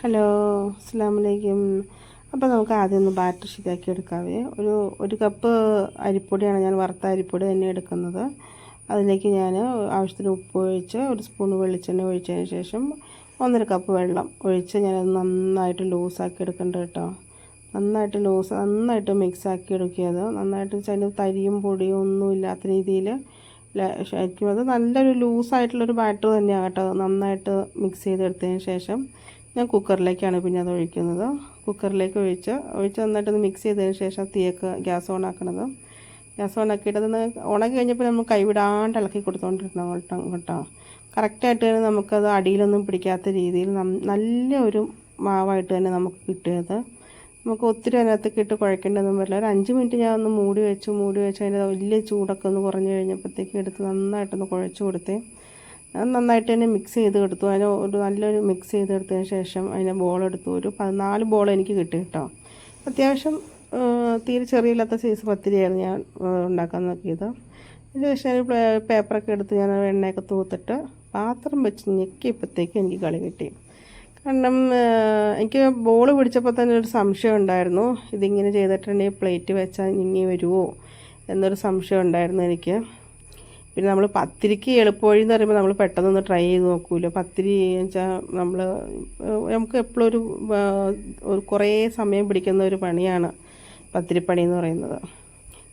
Hello അസ്സാം വലൈക്കും അപ്പോൾ നമുക്ക് ആദ്യം ഒന്ന് ബാറ്റർ ശരിയാക്കി എടുക്കാവേ. ഒരു ഒരു കപ്പ് അരിപ്പൊടിയാണ് ഞാൻ വറുത്ത അരിപ്പൊടി തന്നെ എടുക്കുന്നത്. അതിലേക്ക് ഞാൻ ആവശ്യത്തിന് ഉപ്പ് ഒഴിച്ച് ഒരു സ്പൂൺ വെളിച്ചെണ്ണ ഒഴിച്ചതിന് ശേഷം ഒന്നര കപ്പ് വെള്ളം ഒഴിച്ച് ഞാനത് നന്നായിട്ട് ലൂസാക്കി എടുക്കേണ്ടത് കേട്ടോ. നന്നായിട്ട് ലൂസ് നന്നായിട്ട് മിക്സ് ആക്കി എടുക്കിയത് നന്നായിട്ട് അതിന് തരിയും പൊടിയും ഒന്നും ഇല്ലാത്ത രീതിയിൽ ശരിക്കും അത് നല്ലൊരു ലൂസായിട്ടുള്ളൊരു ബാറ്റർ തന്നെയാണ് കേട്ടോ. നന്നായിട്ട് മിക്സ് ചെയ്തെടുത്തതിന് ശേഷം ഞാൻ കുക്കറിലേക്കാണ് പിന്നെ അത് ഒഴിക്കുന്നത്. കുക്കറിലേക്ക് ഒഴിച്ച് ഒഴിച്ച് നന്നായിട്ടൊന്ന് മിക്സ് ചെയ്തതിന് ശേഷം തീയൊക്കെ ഗ്യാസ് ഓൺ ആക്കണത്. ഗ്യാസ് ഓൺ ആക്കിയിട്ട് അതൊന്ന് ഉണക്കി കഴിഞ്ഞപ്പോൾ നമ്മൾ കൈവിടാണ്ട് ഇളക്കി കൊടുത്തുകൊണ്ടിരിക്കണം കേട്ടോ കേട്ടോ. കറക്റ്റായിട്ട് തന്നെ നമുക്കത് അടിയിലൊന്നും പിടിക്കാത്ത രീതിയിൽ നല്ല ഒരു മാവായിട്ട് തന്നെ നമുക്ക് കിട്ടിയത് നമുക്ക് ഒത്തിരി അതിനകത്തേക്ക് ഇട്ട് കുഴക്കേണ്ടതൊന്നും വരില്ല. ഒരു അഞ്ച് മിനിറ്റ് ഞാൻ ഒന്ന് മൂടി വെച്ചു മൂടി വെച്ച് അതിന്റെ വലിയ ചൂടൊക്കെ ഒന്ന് കുറഞ്ഞു കഴിഞ്ഞപ്പോഴത്തേക്കും എടുത്ത് നന്നായിട്ടൊന്ന് കുഴച്ച് കൊടുത്തേ നന്നായിട്ട് തന്നെ മിക്സ് ചെയ്ത് കൊടുത്തു അതിന് ഒരു നല്ലൊരു മിക്സ് ചെയ്തെടുത്തതിന് ശേഷം അതിനെ ബോൾ എടുത്തു. ഒരു പതിനാല് ബോൾ എനിക്ക് കിട്ടി കേട്ടോ. അത്യാവശ്യം തീരെ ചെറിയില്ലാത്ത സൈസ് പത്തിരിയായിരുന്നു ഞാൻ ഉണ്ടാക്കാൻ നോക്കിയത്. ശേഷം ഒരു പേപ്പറൊക്കെ എടുത്ത് ഞാൻ എണ്ണയൊക്കെ തൂത്തിട്ട് പാത്രം വെച്ച് ഞെക്കിയപ്പോഴത്തേക്ക് എനിക്ക് കളി കിട്ടി. കാരണം എനിക്ക് ബോൾ പിടിച്ചപ്പോൾ തന്നെ ഒരു സംശയം ഉണ്ടായിരുന്നു. ഇതിങ്ങനെ ചെയ്തിട്ടുണ്ടെങ്കിൽ പ്ലേറ്റ് വെച്ചാൽ ഇങ്ങി വരുമോ എന്നൊരു സംശയം ഉണ്ടായിരുന്നു എനിക്ക്. പിന്നെ നമ്മൾ പത്തിരിക്ക് എളുപ്പവഴി എന്ന് പറയുമ്പോൾ നമ്മൾ പെട്ടെന്നൊന്ന് ട്രൈ ചെയ്ത് നോക്കൂല പത്തിരി വെച്ചാൽ നമ്മൾ നമുക്ക് എപ്പോഴും ഒരു ഒരു കുറേ സമയം പിടിക്കുന്ന ഒരു പണിയാണ് പത്തിരിപ്പണി എന്ന് പറയുന്നത്.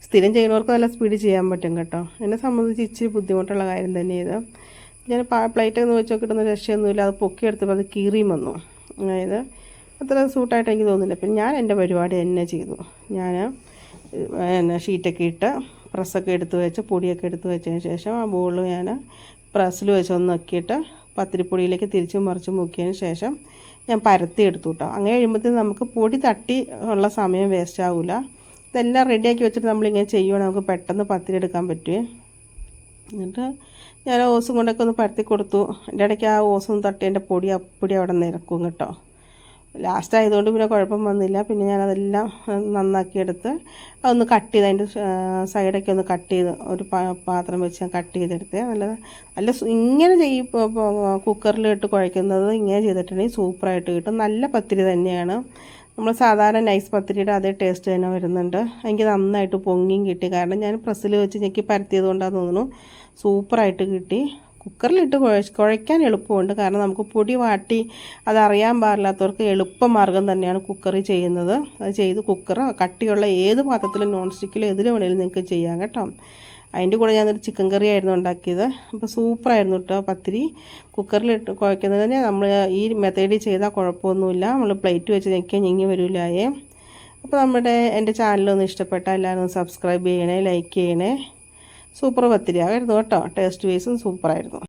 സ്ഥിരം ചെയ്യുന്നവർക്ക് നല്ല സ്പീഡ് ചെയ്യാൻ പറ്റും കേട്ടോ. എന്നെ സംബന്ധിച്ച് ഇച്ചിരി ബുദ്ധിമുട്ടുള്ള കാര്യം തന്നെ ഇത്. ഞാൻ പ്ലേറ്റ് എന്ന് വെച്ച് കിട്ടുന്ന രക്ഷയൊന്നുമില്ല. അത് പൊക്കിയെടുത്തപ്പോൾ അത് കീറിയും വന്നു. അതായത് അത്ര സൂട്ടായിട്ട് എനിക്ക് തോന്നുന്നില്ല. പിന്നെ ഞാൻ എന്റെ പരിപാടി തന്നെ ചെയ്തു. ഞാൻ എന്നെ ഷീറ്റൊക്കെ ഇട്ട് പ്രസ്സൊക്കെ എടുത്ത് വെച്ച് പൊടിയൊക്കെ എടുത്ത് വെച്ചതിന് ശേഷം ആ ബോൾ ഞാൻ പ്രസ്സിൽ വെച്ച് ഒന്ന് നോക്കിയിട്ട് പത്തിരിപ്പൊടിയിലേക്ക് തിരിച്ചും മറിച്ചും മുക്കിയതിന് ശേഷം ഞാൻ പരത്തി എടുത്തു കേട്ടോ അങ്ങനെ കഴിയുമ്പോഴത്തേന് നമുക്ക് പൊടി തട്ടി ഉള്ള സമയം വേസ്റ്റ് ആവില്ല ഇതെല്ലാം റെഡിയാക്കി വെച്ചിട്ട് നമ്മളിങ്ങനെ ചെയ്യുവാണെങ്കിൽ നമുക്ക് പെട്ടെന്ന് പത്തിരി എടുക്കാൻ പറ്റുമേ എന്നിട്ട് ഞാൻ ഓസും കൊണ്ടൊക്കെ ഒന്ന് പരത്തി കൊടുത്തു. എന്റെ ഇടയ്ക്ക് ആ ഓസും തട്ടി എന്റെ പൊടി അപ്പൊടി അവിടെ നിരക്കും കേട്ടോ. ലാസ്റ്റ് ആയതുകൊണ്ട് പിന്നെ കുഴപ്പം വന്നില്ല. പിന്നെ ഞാൻ ഞാനതെല്ലാം നന്നാക്കിയെടുത്ത് അതൊന്ന് കട്ട് ചെയ്ത് അതിന്റെ സൈഡൊക്കെ ഒന്ന് കട്ട് ചെയ്ത് ഒരു പാത്രം വെച്ച് ഞാൻ കട്ട് ചെയ്തെടുത്ത്. നല്ല നല്ല ഇങ്ങനെ ചെയ്യ കുക്കറിലിട്ട് കുഴയ്ക്കുന്നത് ഇങ്ങനെ ചെയ്തിട്ടുണ്ടെങ്കിൽ സൂപ്പറായിട്ട് കിട്ടും. നല്ല പത്തിരി തന്നെയാണ്. നമ്മൾ സാധാരണ നൈസ് പത്തിരിയുടെ അതേ ടേസ്റ്റ് തന്നെ വരുന്നുണ്ട്. എനിക്ക് നന്നായിട്ട് പൊങ്ങിയും കിട്ടി. കാരണം ഞാൻ പ്രസ്സിൽ വെച്ച് ഞെക്കി പരത്തിയത് കൊണ്ടാണെന്ന് തോന്നുന്നു സൂപ്പറായിട്ട് കിട്ടി. കുക്കറിലിട്ട് കുഴ കുഴയ്ക്കാൻ എളുപ്പമുണ്ട്. കാരണം നമുക്ക് പൊടി വാട്ടി അതറിയാൻ പാടില്ലാത്തവർക്ക് എളുപ്പമാർഗം തന്നെയാണ് കുക്കറിൽ ചെയ്യുന്നത്. അത് ചെയ്ത് കുക്കർ കട്ടിയുള്ള ഏത് പാത്രത്തിലും നോൺ സ്റ്റിക്കിലും ഏതിലും വേണേലും നിങ്ങൾക്ക് ചെയ്യാം കേട്ടോ. അതിന്റെ കൂടെ ഞാനൊരു ചിക്കൻ കറി ആയിരുന്നു ഉണ്ടാക്കിയത്. അപ്പോൾ സൂപ്പറായിരുന്നു കേട്ടോ പത്തിരി. കുക്കറിലിട്ട് കുഴക്കുന്നതിന് നമ്മൾ ഈ മെത്തേഡിൽ ചെയ്താൽ കുഴപ്പമൊന്നുമില്ല. നമ്മൾ പ്ലേറ്റ് വെച്ച് ഞെക്കിയാൽ ഞെങ്ങി വരില്ലായേ അപ്പോൾ നമ്മുടെ എന്റെ ചാനലൊന്ന് ഇഷ്ടപ്പെട്ടാൽ എല്ലാവരും സബ്സ്ക്രൈബ് ചെയ്യണേ ലൈക്ക് ചെയ്യണേ. സൂപ്പർ പത്തിരി ആയിരുന്നു കേട്ടോ. ടേസ്റ്റ് വൈസും സൂപ്പറായിരുന്നു